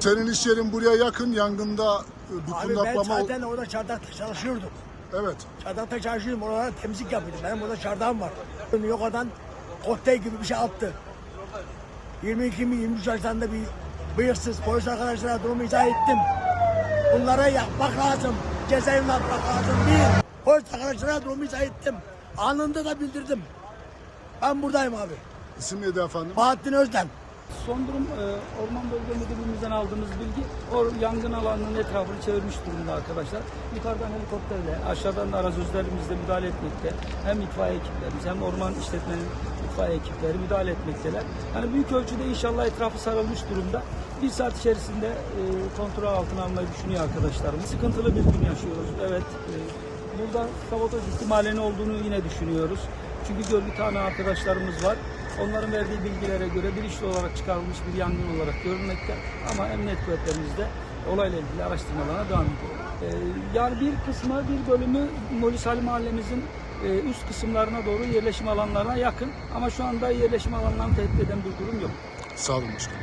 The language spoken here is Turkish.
Senin iş yerin buraya yakın. Yangında e, bir Abi ben kundaklama... zaten orada çardakta çalışıyordum. Evet. Çardakta çalışıyordum. Oralarda temizlik yapıyordum. Benim orada çardağım var. Yokadan kokteyl gibi bir şey attı. 22 mi 23 yaşlarında bir bıyıksız polis arkadaşlara durumu izah ettim. Bunlara yapmak lazım. Cezaevine atmak lazım değil. Polis arkadaşlara durumu izah ettim. Anında da bildirdim. Ben buradayım abi. İsim neydi efendim? Bahattin Özden. Son durum e, Orman Bölge Müdürlüğümüzden aldığımız bilgi o yangın alanının etrafını çevirmiş durumda arkadaşlar. Yukarıdan helikopterle aşağıdan da arazözlerimizle müdahale etmekte. Hem itfaiye ekiplerimiz hem orman işletmenin itfaiye ekipleri müdahale etmekteler. Yani büyük ölçüde inşallah etrafı sarılmış durumda. Bir saat içerisinde e, kontrol altına almayı düşünüyor arkadaşlarımız. Sıkıntılı bir gün yaşıyoruz. Evet. e, burada sabotaj ihtimalinin olduğunu yine düşünüyoruz. Çünkü görgü tanığı arkadaşlarımız var. Onların verdiği bilgilere göre bir işli olarak çıkarılmış bir yangın olarak görünmekte. Ama emniyet kuvvetlerimiz de olayla ilgili araştırmalarına devam ediyor. Ee, yani bir kısmı, bir bölümü Molis Ali mahallemizin e, üst kısımlarına doğru yerleşim alanlarına yakın. Ama şu anda yerleşim alanlarını tehdit eden bir durum yok. Sağ olun başkanım.